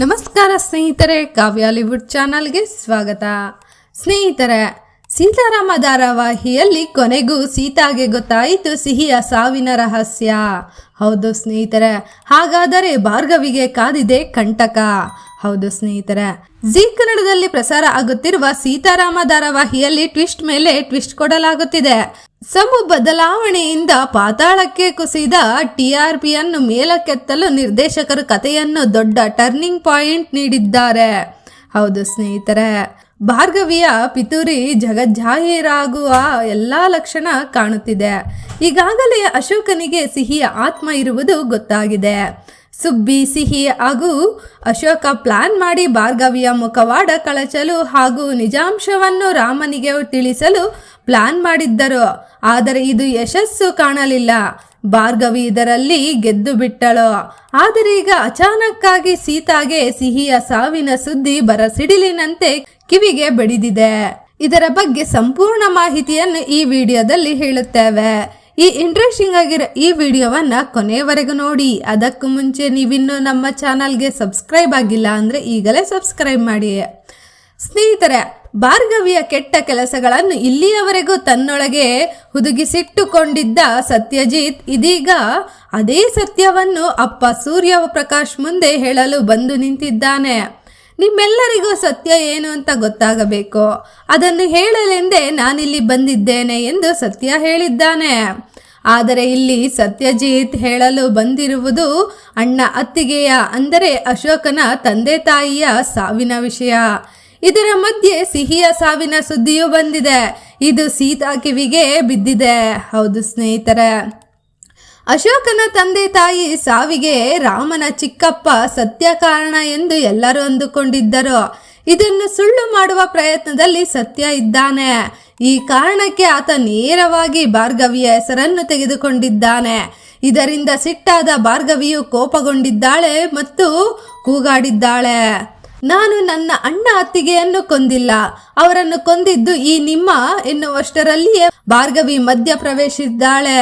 ನಮಸ್ಕಾರ ಸ್ನೇಹಿತರೆ ಕಾವ್ಯಾಲಿವುಡ್ ಚಾನಲ್ಗೆ ಸ್ವಾಗತ. ಸ್ನೇಹಿತರೆ, ಸೀತಾರಾಮ ಧಾರಾವಾಹಿಯಲ್ಲಿ ಕೊನೆಗೂ ಸೀತಾಗೆ ಗೊತ್ತಾಯಿತು ಸಿಹಿಯ ಸಾವಿನ ರಹಸ್ಯ. ಹೌದು ಸ್ನೇಹಿತರೆ, ಹಾಗಾದರೆ ಭಾರ್ಗವಿಗೆ ಕಾದಿದೆ ಕಂಟಕ. ಹೌದು ಸ್ನೇಹಿತರೆ, ಜೀ ಕನ್ನಡದಲ್ಲಿ ಪ್ರಸಾರ ಆಗುತ್ತಿರುವ ಸೀತಾರಾಮ ಧಾರಾವಾಹಿಯಲ್ಲಿ ಟ್ವಿಸ್ಟ್ ಮೇಲೆ ಟ್ವಿಸ್ಟ್ ಕೊಡಲಾಗುತ್ತಿದೆ. ಸಮು ಬದಲಾವಣೆಯಿಂದ ಪಾತಾಳಕ್ಕೆ ಕುಸಿದ ಟಿಆರ್ಪಿಯನ್ನು ಮೇಲಕ್ಕೆತ್ತಲು ನಿರ್ದೇಶಕರು ಕಥೆಯನ್ನು ದೊಡ್ಡ ಟರ್ನಿಂಗ್ ಪಾಯಿಂಟ್ ನೀಡಿದ್ದಾರೆ. ಹೌದು ಸ್ನೇಹಿತರೆ, ಭಾರ್ಗವಿಯ ಪಿತೂರಿ ಜಗಜ್ಜಾಹೀರಾಗುವ ಎಲ್ಲ ಲಕ್ಷಣ ಕಾಣುತ್ತಿದೆ. ಈಗಾಗಲೇ ಅಶೋಕನಿಗೆ ಸಿಹಿಯ ಆತ್ಮ ಇರುವುದು ಗೊತ್ತಾಗಿದೆ. ಸುಬ್ಬಿ ಸಿಹಿ ಹಾಗೂ ಅಶೋಕ ಪ್ಲಾನ್ ಮಾಡಿ ಭಾರ್ಗವಿಯ ಮುಖವಾಡ ಕಳಚಲು ಹಾಗೂ ನಿಜಾಂಶವನ್ನು ರಾಮನಿಗೆ ತಿಳಿಸಲು ಪ್ಲಾನ್ ಮಾಡಿದ್ದರು. ಆದರೆ ಇದು ಯಶಸ್ಸು ಕಾಣಲಿಲ್ಲ. ಭಾರ್ಗವಿ ಇದರಲ್ಲಿ ಗೆದ್ದು ಬಿಟ್ಟಳು. ಆದರೆ ಈಗ ಅಚಾನಕ್ಕಾಗಿ ಸೀತಾಗೆ ಸಿಹಿಯ ಸಾವಿನ ಸುದ್ದಿ ಬರಸಿಡಿಲಿನಂತೆ ಕಿವಿಗೆ ಬಡಿದಿದೆ. ಇದರ ಬಗ್ಗೆ ಸಂಪೂರ್ಣ ಮಾಹಿತಿಯನ್ನು ಈ ವಿಡಿಯೋದಲ್ಲಿ ಹೇಳುತ್ತೇವೆ. ಈ ಇಂಟ್ರೆಸ್ಟಿಂಗ್ ಆಗಿರೋ ಈ ವಿಡಿಯೋವನ್ನ ಕೊನೆಯವರೆಗೂ ನೋಡಿ. ಅದಕ್ಕೂ ಮುಂಚೆ ನೀವಿನ್ನೂ ನಮ್ಮ ಚಾನಲ್ಗೆ ಸಬ್ಸ್ಕ್ರೈಬ್ ಆಗಿಲ್ಲ ಅಂದರೆ ಈಗಲೇ ಸಬ್ಸ್ಕ್ರೈಬ್ ಮಾಡಿ. ಸ್ನೇಹಿತರೆ, ಭಾರ್ಗವಿಯ ಕೆಟ್ಟ ಕೆಲಸಗಳನ್ನು ಇಲ್ಲಿಯವರೆಗೂ ತನ್ನೊಳಗೆ ಹುದುಗಿಸಿಟ್ಟುಕೊಂಡಿದ್ದ ಸತ್ಯಜಿತ್ ಇದೀಗ ಅದೇ ಸತ್ಯವನ್ನು ಅಪ್ಪ ಸೂರ್ಯ ಪ್ರಕಾಶ್ ಮುಂದೆ ಹೇಳಲು ಬಂದು ನಿಂತಿದ್ದಾನೆ. ನಿಮ್ಮೆಲ್ಲರಿಗೂ ಸತ್ಯ ಏನು ಅಂತ ಗೊತ್ತಾಗಬೇಕು. ಅದನ್ನು ಹೇಳಲೆಂದೇ ನಾನಿಲ್ಲಿ ಬಂದಿದ್ದೇನೆ ಎಂದು ಸತ್ಯ ಹೇಳಿದ್ದಾನೆ. ಆದರೆ ಇಲ್ಲಿ ಸತ್ಯಜಿತ್ ಹೇಳಲು ಬಂದಿರುವುದು ಅಣ್ಣ ಅತ್ತಿಗೆಯ, ಅಂದರೆ ಅಶೋಕನ ತಂದೆ ತಾಯಿಯ ಸಾವಿನ ವಿಷಯ. ಇದರ ಮಧ್ಯೆ ಸಿಹಿಯ ಸಾವಿನ ಸುದ್ದಿಯೂ ಬಂದಿದೆ. ಇದು ಸೀತಾ ಕಿವಿಗೆ ಬಿದ್ದಿದೆ. ಹೌದು ಸ್ನೇಹಿತರೆ. ಅಶೋಕನ ತಂದೆ ತಾಯಿ ಸಾವಿಗೆ ರಾಮನ ಚಿಕ್ಕಪ್ಪ ಸತ್ಯ ಕಾರಣ ಎಂದು ಎಲ್ಲರೂ ಅಂದುಕೊಂಡಿದ್ದರು. ಇದನ್ನು ಸುಳ್ಳು ಮಾಡುವ ಪ್ರಯತ್ನದಲ್ಲಿ ಸತ್ಯ ಇದ್ದಾನೆ. ಈ ಕಾರಣಕ್ಕೆ ಆತ ನೇರವಾಗಿ ಭಾರ್ಗವಿಯ ಹೆಸರನ್ನು ತೆಗೆದುಕೊಂಡಿದ್ದಾನೆ. ಇದರಿಂದ ಸಿಟ್ಟಾದ ಭಾರ್ಗವಿಯು ಕೋಪಗೊಂಡಿದ್ದಾಳೆ ಮತ್ತು ಕೂಗಾಡಿದ್ದಾಳೆ. ನಾನು ನನ್ನ ಅಣ್ಣ ಅತ್ತಿಗೆಯನ್ನು ಕೊಂದಿಲ್ಲ. ಅವರನ್ನು ಕೊಂದಿದ್ದು ಈ ನಿಮ್ಮ ಎನ್ನುವಷ್ಟರಲ್ಲಿಯೇ ಭಾರ್ಗವಿ ಮಧ್ಯ ಪ್ರವೇಶಿಸಿದ್ದಾಳೆ.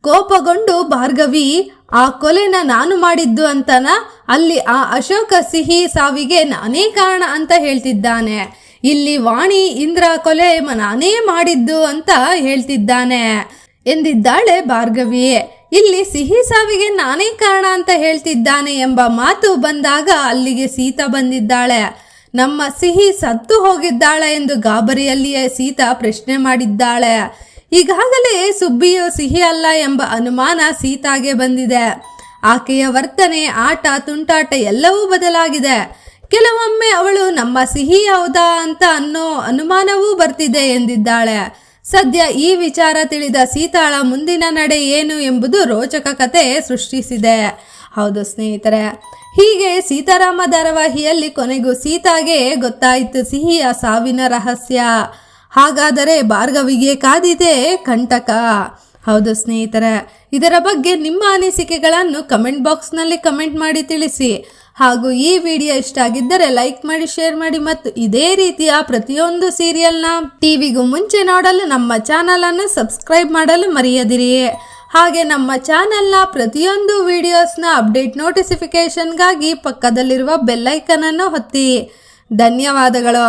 ಕೋಪಗೊಂಡು, ಭಾರ್ಗವಿ, ಆ ಕೊಲೆನ ನಾನು ಮಾಡಿದ್ದು ಅಂತನ? ಅಲ್ಲಿ ಆ ಅಶೋಕ ಸಿಹಿ ಸಾವಿಗೆ ನಾನೇ ಕಾರಣ ಅಂತ ಹೇಳ್ತಿದ್ದಾನೆ. ಇಲ್ಲಿ ವಾಣಿ ಇಂದ್ರ ಕೊಲೆ ನಾನೇ ಮಾಡಿದ್ದು ಅಂತ ಹೇಳ್ತಿದ್ದಾನೆ ಎಂದಿದ್ದಾಳೆ ಭಾರ್ಗವಿ. ಇಲ್ಲಿ ಸಿಹಿ ಸಾವಿಗೆ ನಾನೇ ಕಾರಣ ಅಂತ ಹೇಳ್ತಿದ್ದಾನೆ ಎಂಬ ಮಾತು ಬಂದಾಗ ಅಲ್ಲಿಗೆ ಸೀತಾ ಬಂದಿದ್ದಾಳೆ. ನಮ್ಮ ಸಿಹಿ ಸತ್ತು ಹೋಗಿದ್ದಾಳೆ ಎಂದು ಗಾಬರಿಯಲ್ಲಿಯೇ ಸೀತಾ ಪ್ರಶ್ನೆ ಮಾಡಿದ್ದಾಳೆ. ಈಗಾಗಲೇ ಸುಬ್ಬಿಯು ಸಿಹಿ ಅಲ್ಲ ಎಂಬ ಅನುಮಾನ ಸೀತಾಗೆ ಬಂದಿದೆ. ಆಕೆಯ ವರ್ತನೆ, ಆಟ, ತುಂಟಾಟ ಎಲ್ಲವೂ ಬದಲಾಗಿದೆ. ಕೆಲವೊಮ್ಮೆ ಅವಳು ನಮ್ಮ ಸಿಹಿ ಹೌದಾ ಅಂತ ಅನ್ನೋ ಅನುಮಾನವೂ ಬರ್ತಿದೆ ಎಂದಿದ್ದಾಳೆ. ಸದ್ಯ ಈ ವಿಚಾರ ತಿಳಿದ ಸೀತಾಳ ಮುಂದಿನ ನಡೆ ಏನು ಎಂಬುದು ರೋಚಕ ಕತೆ ಸೃಷ್ಟಿಸಿದೆ. ಹೌದು ಸ್ನೇಹಿತರೆ, ಹೀಗೆ ಸೀತಾರಾಮ ಧಾರಾವಾಹಿಯಲ್ಲಿ ಕೊನೆಗೂ ಸೀತಾಗೆ ಗೊತ್ತಾಯಿತು ಸಿಹಿಯ ಸಾವಿನ ರಹಸ್ಯ. ಹಾಗಾದರೆ ಭಾರ್ಗವಿಗೆ ಕಾದಿದೆ ಕಂಟಕ. ಹೌದು ಸ್ನೇಹಿತರೆ, ಇದರ ಬಗ್ಗೆ ನಿಮ್ಮ ಅನಿಸಿಕೆಗಳನ್ನು ಕಮೆಂಟ್ ಬಾಕ್ಸ್ನಲ್ಲಿ ಕಮೆಂಟ್ ಮಾಡಿ ತಿಳಿಸಿ. ಹಾಗೂ ಈ ವಿಡಿಯೋ ಇಷ್ಟ ಆಗಿದ್ದರೆ ಲೈಕ್ ಮಾಡಿ, ಶೇರ್ ಮಾಡಿ ಮತ್ತು ಇದೇ ರೀತಿಯ ಪ್ರತಿಯೊಂದು ಸೀರಿಯಲ್ನ ಟಿವಿಗೂ ಮುಂಚೆ ನೋಡಲು ನಮ್ಮ ಚಾನಲನ್ನು ಸಬ್ಸ್ಕ್ರೈಬ್ ಮಾಡಲು ಮರೆಯದಿರಿ. ಹಾಗೆ ನಮ್ಮ ಚಾನಲ್ನ ಪ್ರತಿಯೊಂದು ವಿಡಿಯೋಸ್ನ ಅಪ್ಡೇಟ್ ನೋಟಿಫಿಕೇಷನ್ಗಾಗಿ ಪಕ್ಕದಲ್ಲಿರುವ ಬೆಲ್ಲೈಕನನ್ನು ಹೊತ್ತಿ ಧನ್ಯವಾದಗಳು.